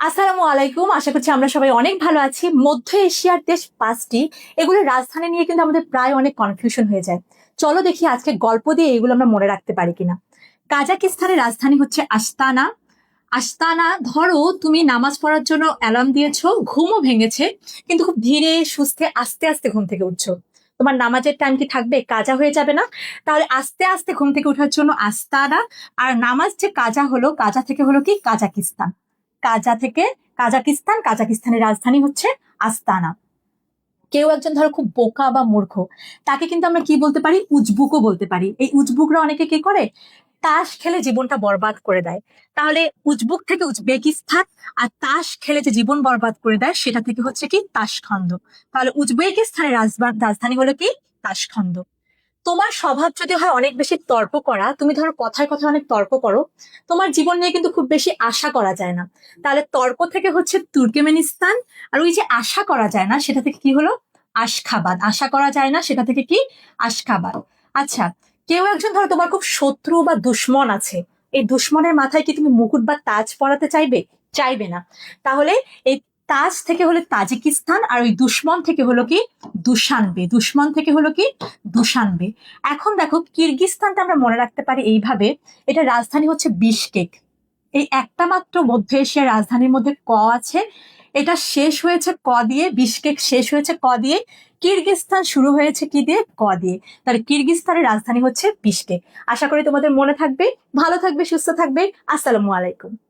আসসালামু আলাইকুম। আশা করছি আমরা সবাই অনেক ভালো আছি। মধ্য এশিয়ার দেশ পাঁচটি। এগুলোর রাজধানী নিয়ে কিন্তু আমাদের প্রায় অনেক কনফিউশন হয়ে যায়। চলো দেখি আজকে গল্প দিয়ে এগুলো আমরা মনে রাখতে পারি কিনা। কাজাকিস্তানের রাজধানী হচ্ছে আস্তানা। আস্তানা, ধরো তুমি নামাজ পড়ার জন্য অ্যালার্ম দিয়েছ, ঘুমও ভেঙেছে, কিন্তু খুব ধীরে, সুস্থে, আস্তে আস্তে ঘুম থেকে উঠছো। তোমার নামাজের টাইম কি থাকবে? কাজা হয়ে যাবে না? তাহলে আস্তে আস্তে ঘুম থেকে ওঠার জন্য আস্তানা। আর নামাজ যে কাজা হলো, কাজা থেকে হলো কি? কাজাকিস্তান। কাজা থেকে কাজাকিস্তান, কাজাকিস্তানের রাজধানী হচ্ছে আস্তানা। কেউ একজন ধরো খুব বোকা বা মূর্খ, তাকে কিন্তু আমরা কি বলতে পারি? উজবুকও বলতে পারি। এই উজবুকরা অনেকে কি করে? তাস খেলে জীবনটা বরবাদ করে দেয়। তাহলে উজবুক থেকে উজবেকিস্তান আর তাস খেলে যে জীবন বরবাদ করে দেয়, সেটা থেকে হচ্ছে কি তাসখন্দ। তাহলে উজবেকিস্তানের রাজধানী হলো কি তাসখন্দ। তোমার স্বভাব যদি হয় অনেক বেশি তর্ক করা, তুমি ধরো কথায় কথায় অনেক তর্ক করো, তোমার জীবন নিয়ে কিন্তু খুব বেশি আশা করা যায় না। তাহলে তর্ক থেকে হচ্ছে তুর্কমেনিস্তান আর ওই যে আশা করা যায় না, সেটা থেকে কি হলো? আশখাবাদ। আশা করা যায় না, সেটা থেকে কি? আশখাবাদ। আচ্ছা কেউ একজন ধরো তোমার খুব শত্রু বা দুশ্মন আছে, এই দুশ্মনের মাথায় কি তুমি মুকুট বা তাজ পরাতে চাইবে? চাইবে না। তাহলে এই তাজ থেকে হলো তাজিকিস্তান আর ওই দুশ্মন থেকে হলো কি দুশানবে দুশ্মন থেকে হলো কি দুশানবে এখন দেখো কিরগিস্তানটা আমরা মনে রাখতে পারি এইভাবে, এটা রাজধানী হচ্ছে বিশকেক। এই একটা মাত্র মধ্য এশিয়ার রাজধানীর মধ্যে ক আছে। এটা শেষ হয়েছে ক দিয়ে, বিশকেক শেষ হয়েছে ক দিয়ে। কিরগিস্তান শুরু হয়েছে কি দিয়ে? ক দিয়ে। তাহলে কিরগিস্তানের রাজধানী হচ্ছে বিশকেক। আশা করি তোমাদের মনে থাকবে। ভালো থাকবে, সুস্থ থাকবে। আসসালামু আলাইকুম।